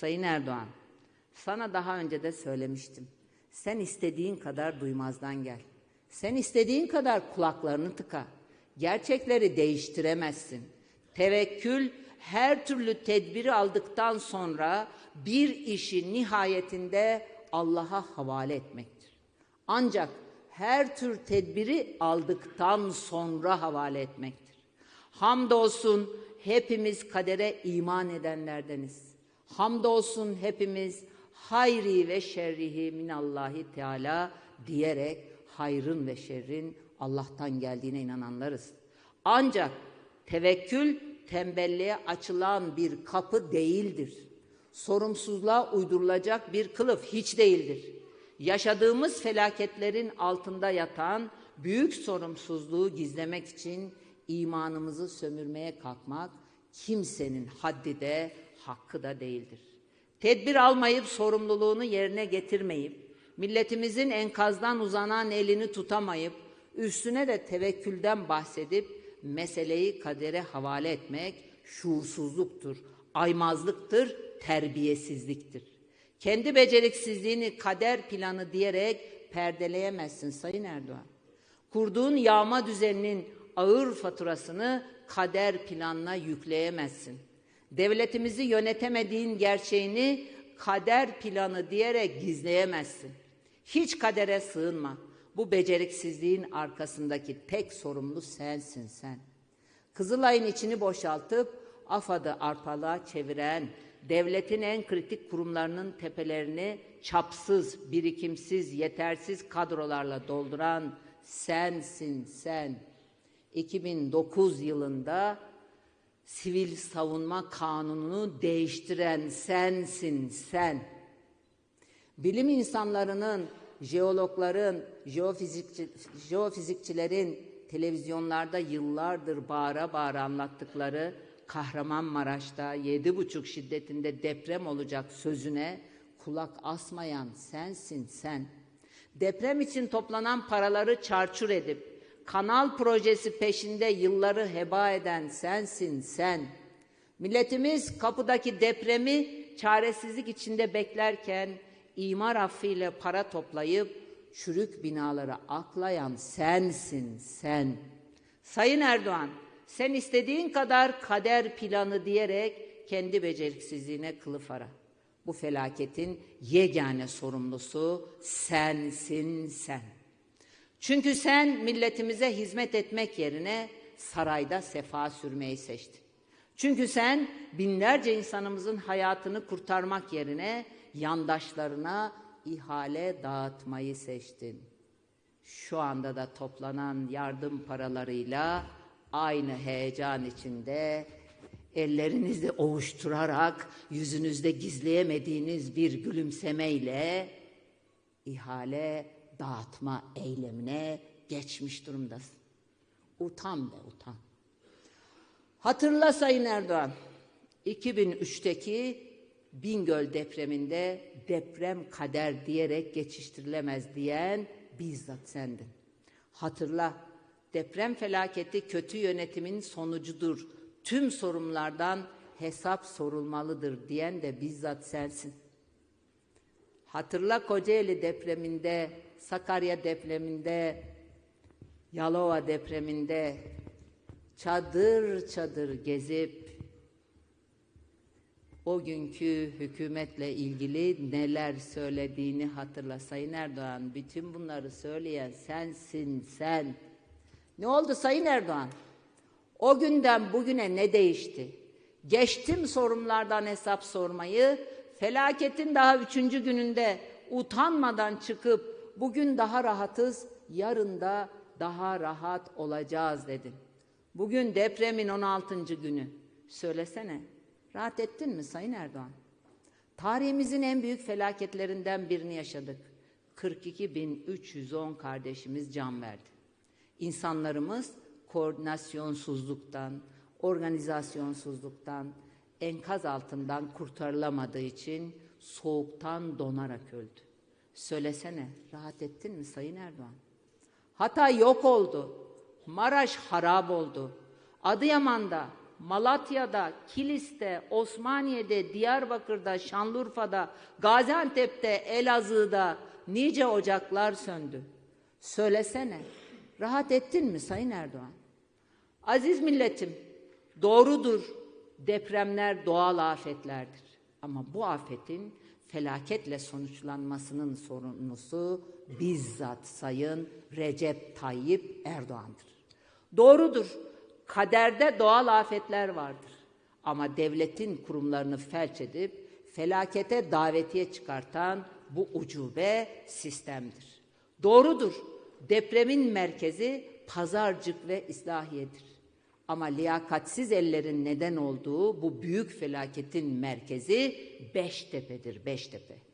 Sayın Erdoğan, sana daha önce de söylemiştim. Sen istediğin kadar duymazdan gel. Sen istediğin kadar kulaklarını tıka. Gerçekleri değiştiremezsin. Tevekkül her türlü tedbiri aldıktan sonra bir işi nihayetinde Allah'a havale etmektir. Ancak her tür tedbiri aldıktan sonra havale etmektir. Hamdolsun hepimiz kadere iman edenlerdeniz. Hamdolsun hepimiz hayri ve şerrihi minallahi teala diyerek hayrın ve şerrin Allah'tan geldiğine inananlarız. Ancak tevekkül tembelliğe açılan bir kapı değildir. Sorumsuzluğa uydurulacak bir kılıf hiç değildir. Yaşadığımız felaketlerin altında yatan büyük sorumsuzluğu gizlemek için imanımızı sömürmeye kalkmak kimsenin haddi de hakkı da değildir. Tedbir almayıp sorumluluğunu yerine getirmeyip milletimizin enkazdan uzanan elini tutamayıp üstüne de tevekkülden bahsedip meseleyi kadere havale etmek şuursuzluktur, aymazlıktır, terbiyesizliktir. Kendi beceriksizliğini kader planı diyerek perdeleyemezsin Sayın Erdoğan. Kurduğun yağma düzeninin ağır faturasını kader planına yükleyemezsin. Devletimizi yönetemediğin gerçeğini kader planı diyerek gizleyemezsin. Hiç kadere sığınma. Bu beceriksizliğin arkasındaki tek sorumlu sensin sen. Kızılay'ın içini boşaltıp AFAD'ı arpalığa çeviren, devletin en kritik kurumlarının tepelerini çapsız, birikimsiz, yetersiz kadrolarla dolduran sensin sen. 2009 yılında sivil savunma kanununu değiştiren sensin sen. Bilim insanlarının, jeologların, jeofizikçi, jeofizikçilerin televizyonlarda yıllardır bağıra bağıra anlattıkları Kahramanmaraş'ta yedi buçuk şiddetinde deprem olacak sözüne kulak asmayan sensin sen. Deprem için toplanan paraları çarçur edip kanal projesi peşinde yılları heba eden sensin sen. Milletimiz kapıdaki depremi çaresizlik içinde beklerken imar affıyla para toplayıp çürük binaları aklayan sensin sen. Sayın Erdoğan, sen istediğin kadar kader planı diyerek kendi beceriksizliğine kılıf ara. Bu felaketin yegane sorumlusu sensin sen. Çünkü sen milletimize hizmet etmek yerine sarayda sefa sürmeyi seçtin. Çünkü sen binlerce insanımızın hayatını kurtarmak yerine yandaşlarına ihale dağıtmayı seçtin. Şu anda da toplanan yardım paralarıyla aynı heyecan içinde ellerinizi ovuşturarak yüzünüzde gizleyemediğiniz bir gülümsemeyle ihale dağıtma eylemine geçmiş durumdasın. Utan be utan. Hatırla Sayın Erdoğan, 2003'teki Bingöl depreminde deprem kader diyerek geçiştirilemez diyen bizzat sendin. Hatırla, deprem felaketi kötü yönetimin sonucudur. Tüm sorunlardan hesap sorulmalıdır diyen de bizzat sensin. Hatırla Kocaeli depreminde, Sakarya depreminde, Yalova depreminde çadır çadır gezip o günkü hükümetle ilgili neler söylediğini hatırla Sayın Erdoğan. Bütün bunları söyleyen sensin sen. Ne oldu Sayın Erdoğan? O günden bugüne ne değişti? Geçtim sorunlardan hesap sormayı, felaketin daha üçüncü gününde utanmadan çıkıp bugün daha rahatız, yarın da daha rahat olacağız dedin. Bugün depremin 16. günü. Söylesene, rahat ettin mi Sayın Erdoğan? Tarihimizin en büyük felaketlerinden birini yaşadık. 42.310 kardeşimiz can verdi. İnsanlarımız koordinasyonsuzluktan, organizasyonsuzluktan, enkaz altından kurtarılamadığı için soğuktan donarak öldü. Söylesene, rahat ettin mi Sayın Erdoğan? Hatay yok oldu. Maraş harap oldu. Adıyaman'da, Malatya'da, Kilis'te, Osmaniye'de, Diyarbakır'da, Şanlıurfa'da, Gaziantep'te, Elazığ'da nice ocaklar söndü. Söylesene, rahat ettin mi Sayın Erdoğan? Aziz milletim, doğrudur depremler doğal afetlerdir. Ama bu afetin felaketle sonuçlanmasının sorumlusu bizzat Sayın Recep Tayyip Erdoğan'dır. Doğrudur, kaderde doğal afetler vardır. Ama devletin kurumlarını felç edip felakete davetiye çıkartan bu ucube sistemdir. Doğrudur, depremin merkezi pazarcık ve islahiyedir. Ama liyakatsiz ellerin neden olduğu bu büyük felaketin merkezi Beştepe'dir, Beştepe.